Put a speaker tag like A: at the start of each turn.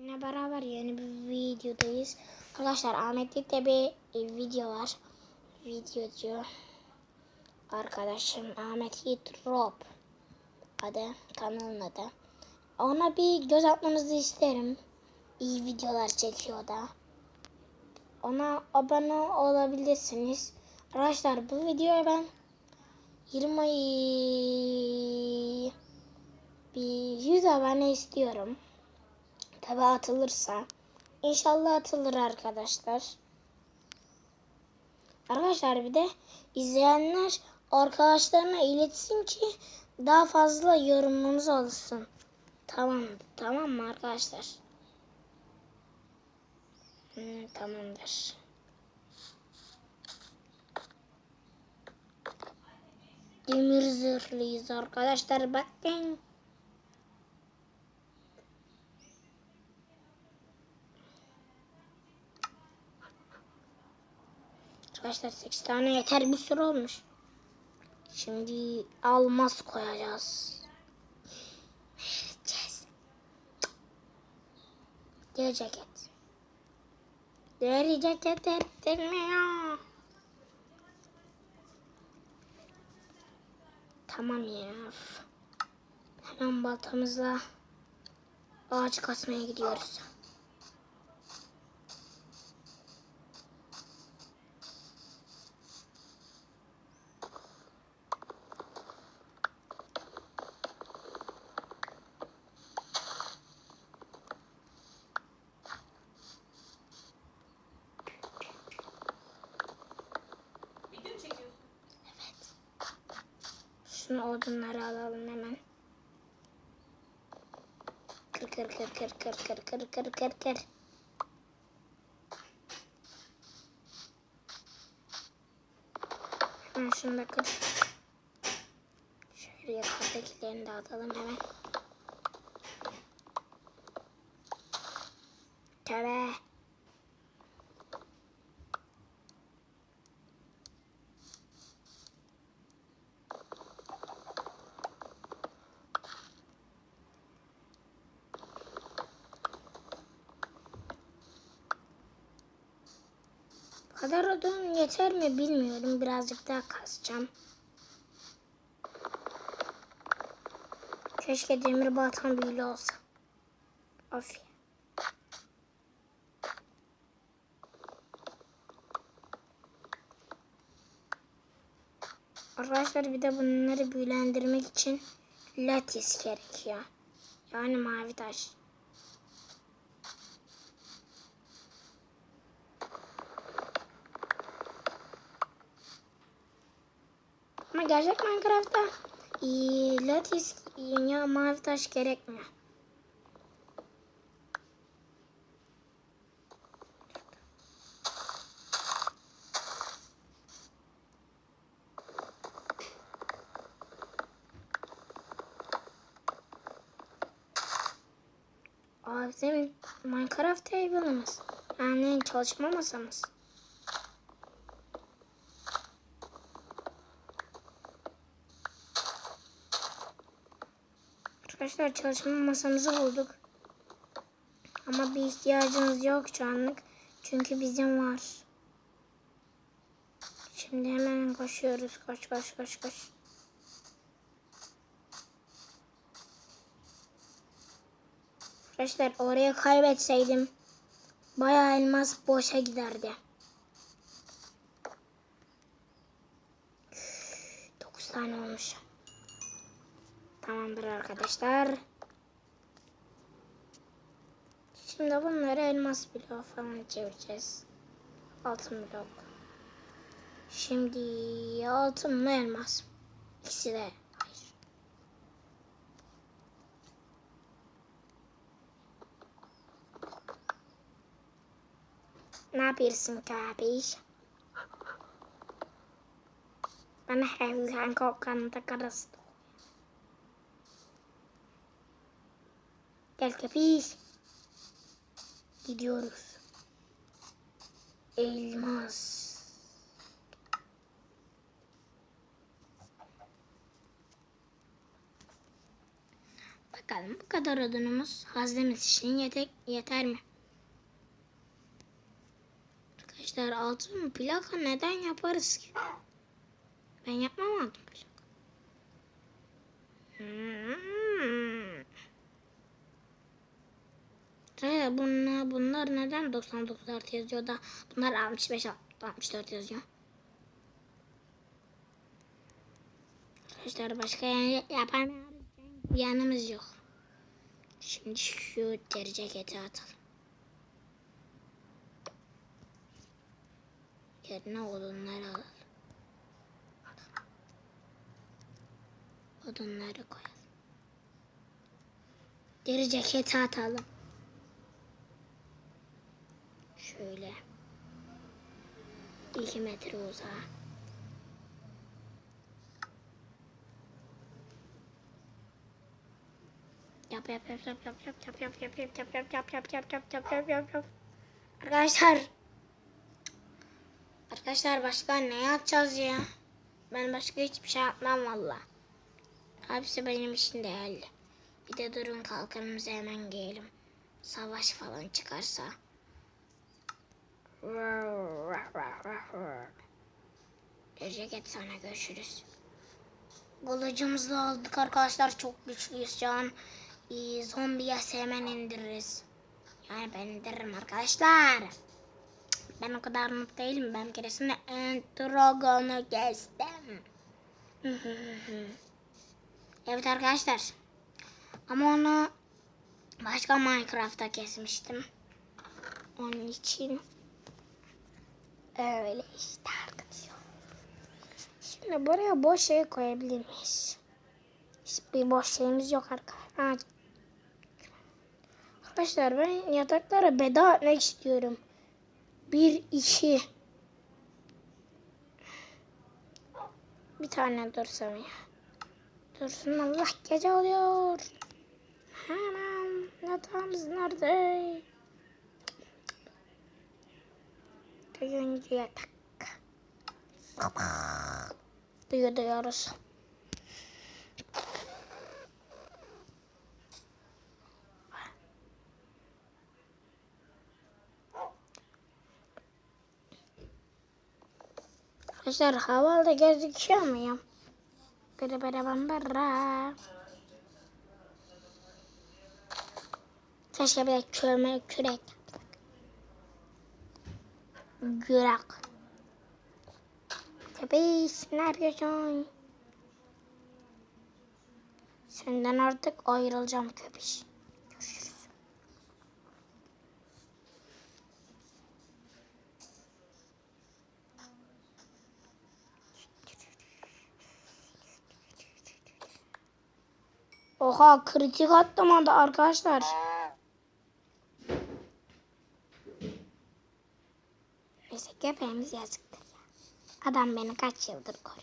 A: Yine beraber yeni bir videodayız. Arkadaşlar Ahmetlik'te bir e, video var. Videocu arkadaşım Ahmet Yiğit Rob adı kanalın adı. Ona bir göz atmanızı isterim. İyi videolar çekiyor da. Ona abone olabilirsiniz. Arkadaşlar bu videoya ben 20 bir 100 abone istiyorum. Tabi atılırsa. İnşallah atılır arkadaşlar. Arkadaşlar bir de izleyenler arkadaşlarına iletsin ki daha fazla yorumumuz olsun. Tamam, tamam mı arkadaşlar? Hmm, tamamdır. Demir zırhlıyız arkadaşlar bakın. Arkadaşlar 8 tane yeter bir sürü olmuş. Şimdi almaz koyacağız. Vereceğiz. Deri ceket. Deri ceket ettirmiyor. Tamam ya. Hemen baltamızla ağaç kasmaya gidiyoruz. Şunu odunları alalım hemen. Kır kır kır kır kır kır kır kır kır kır. Hemen şunu da kır. Şöyle yukarıdakilerini de atalım hemen. Tövbe. Kadar odun yeter mi bilmiyorum. Birazcık daha kasacağım. Keşke demir baltam büyülü olsa. Ya. Arkadaşlar bir de bunları büyülendirmek için latis gerekiyor. Yani mavi taş. Ama gerçek Minecraft'ta e, latis ya mavi taş gerekmiyor. Aa, bizim Minecraft table'ımız. Yani çalışma masamız. Arkadaşlar çalışma masamızı bulduk. Ama bir ihtiyacımız yok şu anlık. Çünkü bizim var. Şimdi hemen koşuyoruz. Koş koş koş koş. Arkadaşlar oraya kaybetseydim bayağı elmas boşa giderdi. 9 tane olmuş. Tamamdır arkadaşlar. Şimdi bunları elmas bloğu falan çevireceğiz. Altın blok. Şimdi altın mı elmas? İkisi de. Hayır. Ne yapıyorsun kardeş? Bana her kokan da karası. Gel köpüş. Gidiyoruz. Elmas. Bakalım bu kadar odunumuz haznemiz için yeter, yeter mi? Arkadaşlar altın plaka neden yaparız ki? Ben yapmam altın plaka. Hmm. Arkadaşlar bunlar, bunlar neden 99 artı yazıyor da bunlar 65 64 yazıyor? Arkadaşlar başka yani yapan yanımız yok. Şimdi şu deri ceketi atalım. Yerine odunları alalım. Odunları koyalım. Deri ceketi atalım. Şöyle. 2 metre uzağa. Yap yap yap yap yap yap yap yap yap yap yap yap yap yap yap yap yap yap yap Arkadaşlar Arkadaşlar başka ne yapacağız ya? Ben başka hiçbir şey yapmam valla. Hepsi benim için değerli. Bir de durun kalkanımızı hemen giyelim. Savaş falan çıkarsa. Ceket sana görüşürüz. Kılıcımızla aldık arkadaşlar çok güçlüyüz şu an. Ee, zombiye hemen indiririz. Yani ben indiririm arkadaşlar. Ben o kadar noob değilim. Ben keresinde Entrogon'u kestim. evet arkadaşlar. Ama onu başka Minecraft'ta kesmiştim. Onun için öyle işte arkadaşlar. Şimdi buraya boş şey koyabilir miyiz? Hiçbir boş şeyimiz yok arkadaşlar. Arkadaşlar ben yataklara veda etmek istiyorum. Bir, iki. Bir tane dursam ya. Dursun Allah gece oluyor. Hemen yatağımız nerede? Duyuncu yatak. Büyüyor da yarası. Arkadaşlar havalı gözüküyor şey muyum? Bere bere bambara. Keşke bir de kömür kürek. Gürak. Köpeğiz neredesin? Senden artık ayrılacağım. Görüşürüz. Oha kritik atlamadı arkadaşlar. Neyse köpeğimiz yazıktır ya. Adam beni kaç yıldır koruyor.